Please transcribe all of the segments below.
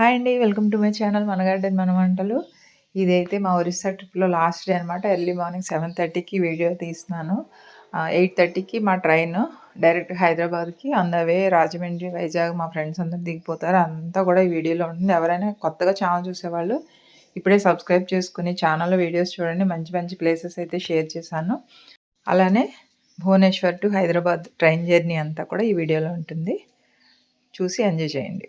Hi అండి welcome to my channel మన garden మన వంటలు. ఇదైతే మా ఒరిస్సా ట్రిప్లో లాస్ట్ డే అనమాట ఎర్లీ మార్నింగ్ సెవెన్ థర్టీకి వీడియో తీస్తున్నాను. ఎయిట్ థర్టీకి మా ట్రైన్ డైరెక్ట్ హైదరాబాద్కి. On the way Rajahmundry Vizag మా ఫ్రెండ్స్ అందరూ దిగిపోతారు. అంతా కూడా ఈ వీడియోలో ఉంటుంది. ఎవరైనా కొత్తగా ఛానల్ చూసేవాళ్ళు ఇప్పుడే సబ్స్క్రైబ్ చేసుకుని ఛానల్లో వీడియోస్ చూడండి. మంచి మంచి ప్లేసెస్ అయితే షేర్ చేశాను. అలానే Bhubaneswar to Hyderabad train journey అంతా కూడా ఈ వీడియోలో ఉంటుంది. చూసి ఎంజాయ్ చేయండి.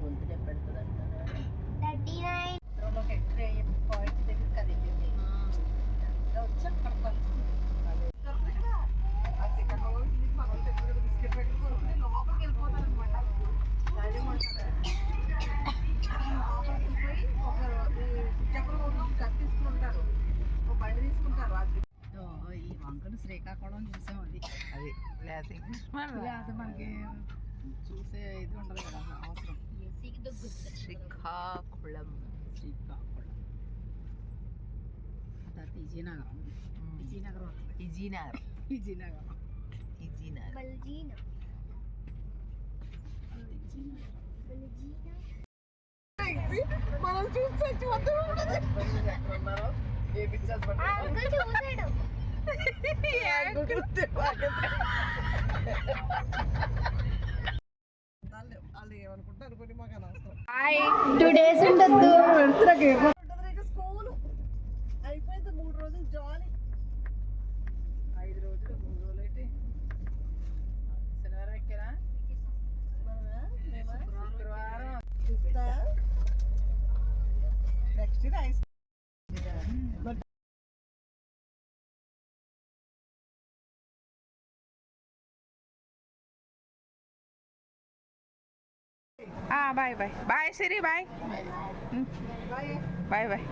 గొంతు నొప్పెడుతుంది అంటారు? మాకు ఎంటర్ పాయింట్ దగ్గర కదిలింది? వచ్చి అక్కడ కలుస్తుంది. బిస్కెట్ లోపలికి వెళ్ళిపోతారు అనమాట అదే లోపలికి పోయి ఒక తీసుకుంటారు. ఒక బండి తీసుకుంటారు రాత్రి. ఈ వంకలు శ్రీకాకుళం చూసాం అది. అది లేకపోతే మనకి చూసే ఇది ఉండదు శ్రీకాకుళం శ్రీకాకుళం తర్వాత విజయనగరం విజయనగరం విజయనగరం Balgina. మనం చూసి ఆ అంకుల్ చూసాడు వాళ్ళు ఏమనుకుంటారు అనుకోని మాకు అనవసరం హాయ్ టూ డేస్ ఉండొద్దు స్కూల్ అయిపోయింది మూడు రోజులు jolly bye bye bye Siri bye bye bye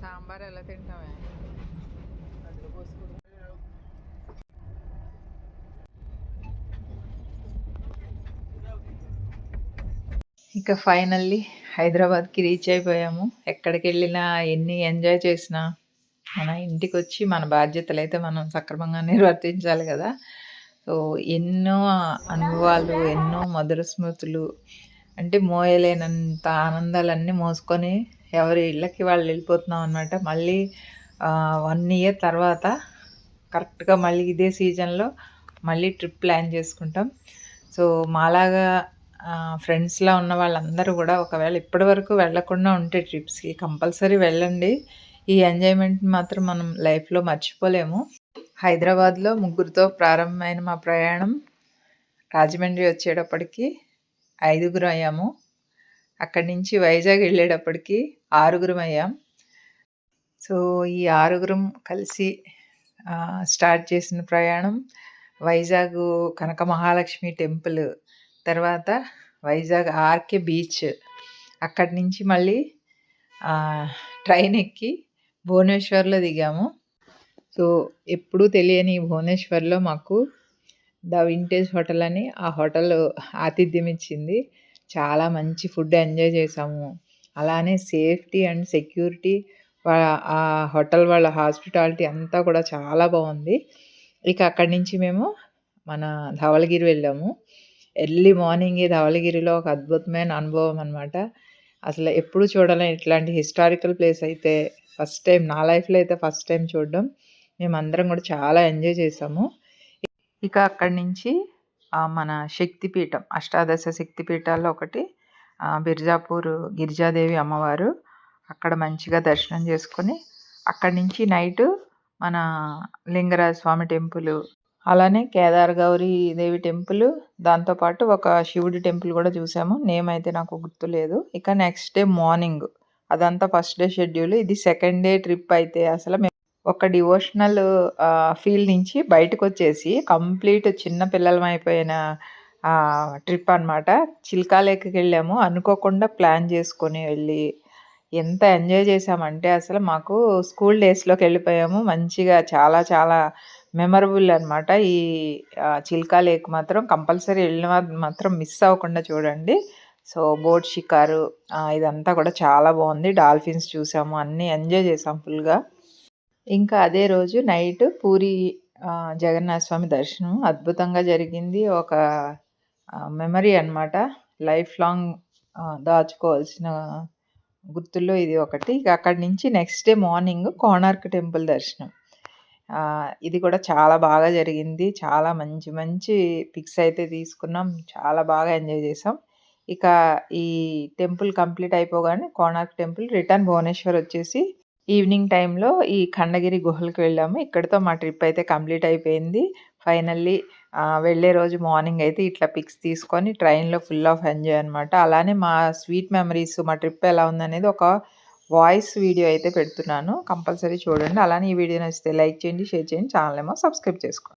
sambar ఎలా తింటావే అందులో పోసుకుంటాం ఇక ఫైనల్లీ హైదరాబాద్కి రీచ్ అయిపోయాము. ఎక్కడికి వెళ్ళినా ఎన్ని ఎంజాయ్ చేసినా మన ఇంటికి వచ్చి మన బాధ్యతలు అయితే మనం సక్రమంగా నిర్వర్తించాలి కదా. సో ఎన్నో అనుభవాలు ఎన్నో మధుర స్మృతులు అంటే మోయలేనంత ఆనందాలన్నీ మోసుకొని ఎవరి ఇళ్ళకి వాళ్ళు వెళ్ళిపోతున్నాం అనమాట మళ్ళీ వన్ ఇయర్ తర్వాత కరెక్ట్గా మళ్ళీ ఇదే సీజన్లో మళ్ళీ ట్రిప్ ప్లాన్ చేసుకుంటాం. సో మాలాగా ఫ్రెండ్స్లో ఉన్న వాళ్ళందరూ కూడా ఒకవేళ ఇప్పటి వరకు వెళ్ళకుండా ఉంటే ట్రిప్స్కి కంపల్సరీ వెళ్ళండి. ఈ ఎంజాయ్మెంట్ మాత్రం మనం లైఫ్లో మర్చిపోలేము. హైదరాబాద్లో ముగ్గురితో ప్రారంభమైన మా ప్రయాణం రాజమండ్రి వచ్చేటప్పటికి ఐదుగురు అయ్యాము. అక్కడి నుంచి వైజాగ్ వెళ్ళేటప్పటికి ఆరుగురం అయ్యాం. సో ఈ ఆరుగురం కలిసి స్టార్ట్ చేసిన ప్రయాణం వైజాగ్ కనక మహాలక్ష్మి టెంపుల్ తర్వాత వైజాగ్ ఆర్కే బీచ్ అక్కడి నుంచి మళ్ళీ ట్రైన్ ఎక్కి భువనేశ్వర్లో దిగాము. సో ఎప్పుడూ తెలియని భువనేశ్వర్లో మాకు ద వింటేజ్ హోటల్ అని ఆ హోటల్ ఆతిథ్యం ఇచ్చింది. చాలా మంచి ఫుడ్ ఎంజాయ్ చేసాము. అలానే సేఫ్టీ అండ్ సెక్యూరిటీ ఆ హోటల్ వాళ్ళ హాస్పిటాలిటీ అంతా కూడా చాలా బాగుంది. ఇక అక్కడి నుంచి మేము మన ధవళగిరి వెళ్ళాము. ఎర్లీ మార్నింగే ధవళగిరిలో ఒక అద్భుతమైన అనుభవం అనమాట అసలు ఎప్పుడు చూడలేని ఇట్లాంటి హిస్టారికల్ ప్లేస్ అయితే. ఫస్ట్ టైం నా లైఫ్లో అయితే ఫస్ట్ టైం చూడడం. మేమందరం కూడా చాలా ఎంజాయ్ చేసాము. ఇక అక్కడి నుంచి మన శక్తిపీఠం అష్టాదశ శక్తిపీఠాల్లో ఒకటి బిర్జాపూర్ గిరిజాదేవి అమ్మవారు అక్కడ మంచిగా దర్శనం చేసుకొని అక్కడి నుంచి నైట్ మన లింగరాజ స్వామి టెంపుల్ అలానే కేదార్ గౌరీ దేవి టెంపుల్ దాంతోపాటు ఒక శివుడి టెంపుల్ కూడా చూసాము. నేమ్ అయితే నాకు గుర్తులేదు ఇక నెక్స్ట్ డే మార్నింగ్ అదంతా ఫస్ట్ డే షెడ్యూల్ ఇది సెకండ్ డే ట్రిప్ అయితే అసలు మేము ఒక డివోషనల్ ఫీల్ నుంచి బయటకు వచ్చేసి కంప్లీట్ చిన్న పిల్లలం అయిపోయిన ట్రిప్ అనమాట చిల్కా వెళ్ళాము. అనుకోకుండా ప్లాన్ చేసుకొని వెళ్ళి ఎంత ఎంజాయ్ చేసామంటే అసలు మాకు స్కూల్ డేస్లోకి వెళ్ళిపోయాము. మంచిగా చాలా చాలా మెమరబుల్ అనమాట ఈ చిల్కా లేక్ మాత్రం కంపల్సరీ వెళ్ళిన వారు మాత్రం మిస్ అవ్వకుండా చూడండి. సో బోట్ షికారు ఇదంతా కూడా చాలా బాగుంది. డాల్ఫిన్స్ చూసాము అన్నీ ఎంజాయ్ చేసాం ఫుల్గా. ఇంకా అదే రోజు నైట్ పూరి జగన్నాథ స్వామి దర్శనం అద్భుతంగా జరిగింది. ఒక మెమరీ అన్నమాట. లైఫ్ లాంగ్ దాచుకోవాల్సిన గుర్తుల్లో ఇది ఒకటి. ఇక అక్కడి నుంచి next day morning Konark temple దర్శనం. ఇది కూడా చాలా బాగా జరిగింది. చాలా మంచి మంచి పిక్స్ అయితే తీసుకున్నాం. చాలా బాగా ఎంజాయ్ చేసాం. ఇక ఈ టెంపుల్ కంప్లీట్ అయిపోగానే కోణార్క్ టెంపుల్ రిటర్న్ భువనేశ్వర్ వచ్చేసి ఈవినింగ్ టైంలో ఈ ఖండగిరి గుహలకు వెళ్ళాము. ఇక్కడితో మా ట్రిప్ అయితే కంప్లీట్ అయిపోయింది. ఫైనల్లీ వెళ్ళే రోజు మార్నింగ్ అయితే ఇట్లా పిక్స్ తీసుకొని ట్రైన్లో ఫుల్ ఆఫ్ ఎంజాయ్ అనమాట అలానే మా స్వీట్ మెమరీస్ మా ట్రిప్ ఎలా ఉందనేది ఒక వాయిస్ వీడియో అయితే పెడుతున్నాను. కంపల్సరీ చూడండి. అలానే ఈ వీడియో నచ్చితే లైక్ చేయండి షేర్ చేయండి ఛానల్ ఏమో సబ్స్క్రైబ్ చేసుకోండి.